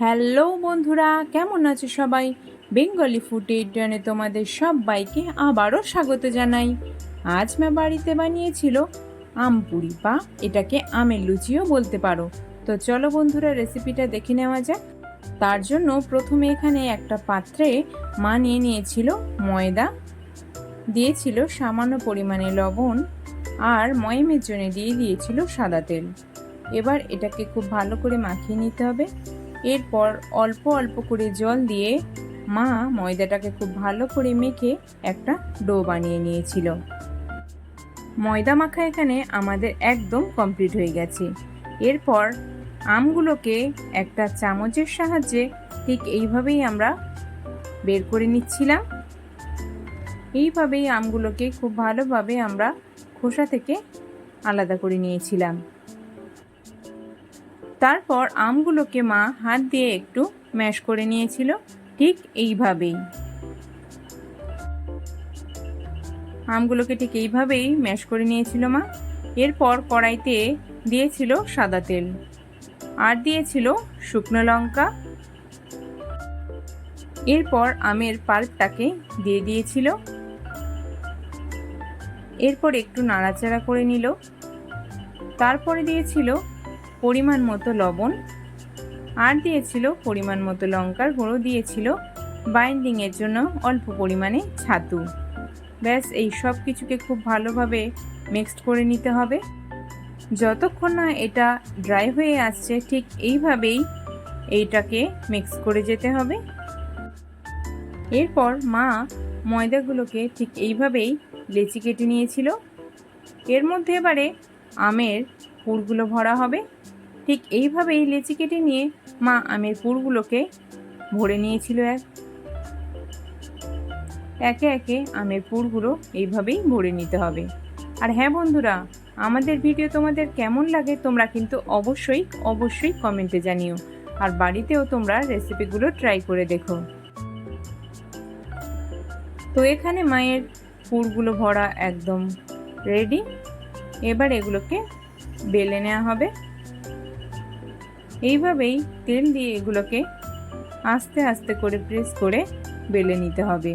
Hello বন্ধুরা, কেমন আছো সবাই? বেঙ্গলি ফুড এডনে তোমাদের সবাইকে আবারও স্বাগত জানাই। আজ মা বাড়িতে বানিয়েছিল আম পুরি বা এটাকে আমের লুচিও বলতে পারো। তো চলো বন্ধুরা রেসিপিটা দেখে নেওয়া যাক। তার জন্য প্রথমে এখানে একটা পাত্রে মা নিয়ে নিয়েছিল ময়দা, দিয়েছিল সামান্য পরিমাণে লবণ আর ময়মের জন্য দিয়ে দিয়েছিল সাদা তেল। এবার এটাকে খুব ভালো করে মাখিয়ে নিতে হবে। এরপর অল্প অল্প করে জল দিয়ে মা ময়দাটাকে খুব ভালো করে মেখে একটা ডো বানিয়ে নিয়েছিল। ময়দা মাখা এখানে আমাদের একদম কমপ্লিট হয়ে গেছে। এরপর আমগুলোকে একটা চামচের সাহায্যে ঠিক এইভাবেই আমরা বের করে নিচ্ছিলাম। এইভাবেই আমগুলোকে খুব ভালোভাবে আমরা খোসা থেকে আলাদা করে নিয়েছিলাম। তারপর আমগুলোকে মা হাত দিয়ে একটু ম্যাশ করে নিয়েছিল, ঠিক এইভাবেই। আমগুলোকে ঠিক এইভাবেই ম্যাশ করে নিয়েছিল মা। এরপর কড়াইতে দিয়েছিল সাদা তেল আর দিয়েছিল শুকনো লঙ্কা। এরপর আমের পাল্পটাকে দিয়ে দিয়েছিল। এরপর একটু নাড়াচাড়া করে নিল। তারপরে দিয়েছিল পরিমাণ মতো লবণ। আর দিয়েছিল পরিমাণ মতো লঙ্কার গুঁড়ো, দিয়েছিল বাইন্ডিংয়ের জন্য অল্প পরিমাণে ছাতু। ব্যাস, এই সব কিছুকে খুব ভালোভাবে মিক্সড করে নিতে হবে। যতক্ষণ না এটা ড্রাই হয়ে আসছে, ঠিক এইভাবেই এইটাকে মিক্স করে যেতে হবে। এরপর মা ময়দাগুলোকে ঠিক এইভাবেই লেচি কেটে নিয়েছিল। এর মধ্যে এবারে আমের পুরগুলো ভরা হবে। ঠিক এইভাবেই লেচি কেটে নিয়ে মা আমের পুরগুলোকে ভরে নিয়েছিল এক। একে একে আমের পুরগুলো এইভাবেই ভরে নিতে হবে। আর হ্যাঁ বন্ধুরা, আমাদের ভিডিও তোমাদের কেমন লাগে তোমরা কিন্তু অবশ্যই অবশ্যই কমেন্টে জানিও। আর বাড়িতেও তোমরা রেসিপিগুলো ট্রাই করে দেখো। তো এখানে মায়ের পুরগুলো ভরা একদম রেডি এবার এগুলোকে বেলে নেওয়া হবে। এইভাবেই তেল দিয়ে এগুলোকে আস্তে আস্তে করে প্রেস করে বেলে নিতে হবে।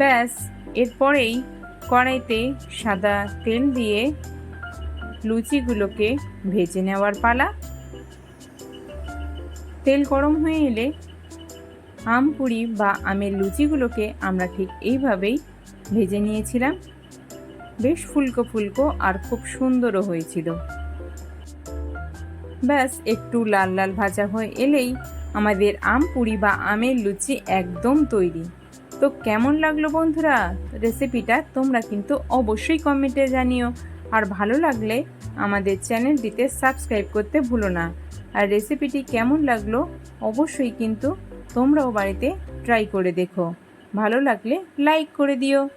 ব্যাস, এরপরেই কড়াইতে সাদা তেল দিয়ে লুচিগুলোকে ভেজে নেওয়ার পালা। তেল গরম হয়ে এলে আম পুরি বা আমের লুচিগুলোকে আমরা ঠিক এইভাবেই ভেজে নিয়েছিলাম। বেশ ফুলকো ফুলকো আর খুব সুন্দরও হয়েছিল। ব্যাস, একটু লাল লাল ভাজা হয়ে এলেই আমাদের আম পুরি বা আমের লুচি একদম তৈরি। তো কেমন লাগল বন্ধুরা? রেসিপিটা তোমরা কিন্তু অবশ্যই কমেন্টে জানিও। আর ভালো লাগলে আমাদের চ্যানেলটিতে সাবস্ক্রাইব করতে ভুলো না। আর রেসিপিটি কেমন লাগল অবশ্যই কিন্তু তোমরাও বাড়িতে ট্রাই করে দেখো। ভালো লাগলে লাইক করে দিও।